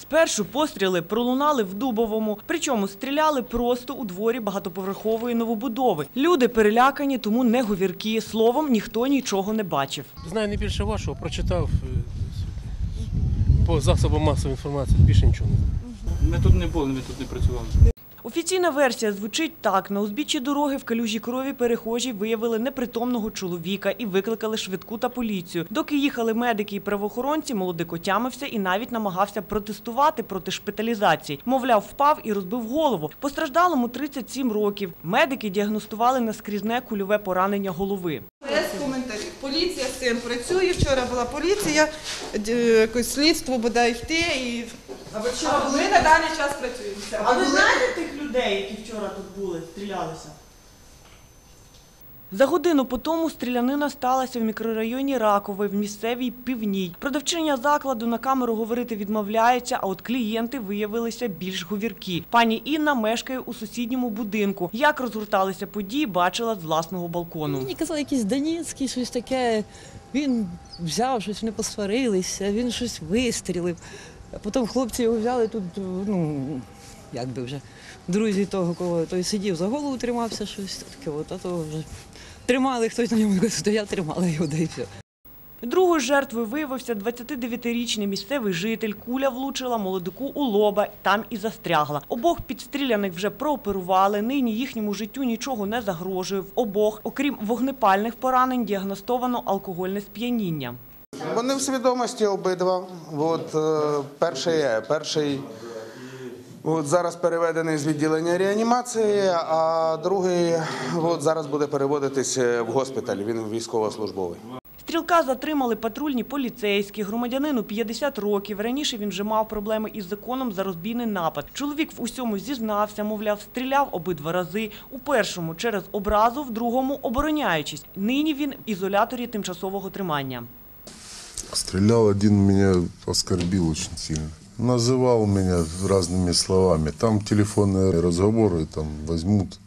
Спершу постріли пролунали в Дубовому, причому стріляли просто у дворі багатоповерхової новобудови. Люди перелякані, тому не говіркі. Словом, ніхто нічого не бачив. Знаю не більше вашого, прочитав е, по засобам масової інформації, більше нічого не знаю. Ми тут не були, ми тут не працювали. Офіційна версія звучить так: на узбіччі дороги в калюжі крові перехожі виявили непритомного чоловіка і викликали швидку та поліцію. Доки їхали медики і правоохоронці, молодик отямився і навіть намагався протестувати проти шпиталізації. Мовляв, впав і розбив голову. Постраждалому 37 років. Медики діагностували наскрізне кульове поранення голови. Без коментарів. Поліція з цим працює. Вчора була поліція, якось слідство буде йти і а ми на даний час працюємо. Все. А ви знаєте тих людей, які вчора тут були, стрілялися? За годину по тому стрілянина сталася в мікрорайоні Ракове в місцевій півній. Продавчиня закладу на камеру говорити відмовляється, а от клієнти виявилися більш говіркі. Пані Інна мешкає у сусідньому будинку. Як розгорталися події, бачила з власного балкону. Мені казали, якийсь Донецький, щось таке. Він взяв щось, вони посварилися, він щось вистрілив. Потім хлопці його взяли тут, ну, як би вже, друзі того, кого той сидів за голову, тримався, щось таке. От, а то вже тримали хтось на ньому, то я тримала його, да і все. Другою жертвою виявився 29-річний місцевий житель. Куля влучила молодику у лоба, там і застрягла. Обох підстріляних вже прооперували. Нині їхньому життю нічого не загрожує. В обох, окрім вогнепальних поранень, діагностовано алкогольне сп'яніння. Вони в свідомості обидва. От, е, перший, перший от, зараз переведений з відділення реанімації, а другий от, зараз буде переводитись в госпіталь. Він військовослужбовий. Стрілка затримали патрульні поліцейські. Громадянину 50 років. Раніше він вже мав проблеми із законом за розбійний напад. Чоловік в усьому зізнався, мовляв, стріляв обидва рази. У першому через образу, в другому обороняючись. Нині він в ізоляторі тимчасового тримання. Стрелял один, меня оскорбил очень сильно. Называл меня разными словами. Там телефонные разговоры там возьмут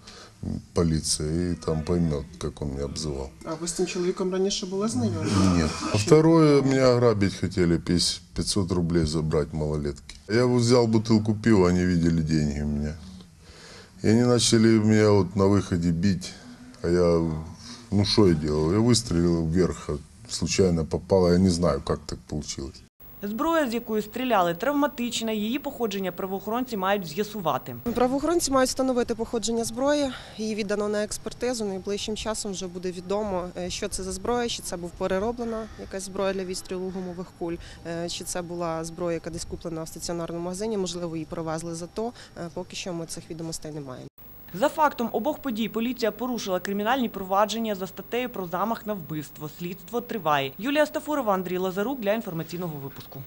полиция и там поймет, как он меня обзывал. А ви з цим чоловіком раніше були знайомі? Нет. А второе, меня ограбить хотели, пись- 500 рублей забрать малолетки. Я вот взял бутылку пива, они видели деньги у меня. И они начали меня вот на выходе бить. А я, ну что я делал? Я выстрелил вверх, а случайно попало. Я не знаю, как так получилось. Зброя, з якою стріляли, травматична. Її походження правоохоронці мають з'ясувати. Правоохоронці мають встановити походження зброї. Її віддано на експертизу. Найближчим часом вже буде відомо, е, що це за зброя, чи це був перероблена якась зброя для відстрілу гумових куль, е, чи це була зброя, яка десь куплена в стаціонарному магазині. Можливо, її провезли за то. Е, Поки що ми цих відомостей не маємо. За фактом обох подій поліція порушила кримінальні провадження за статтею про замах на вбивство. Слідство триває. Юлія Стафурова, Андрій Лазарук для інформаційного випуску.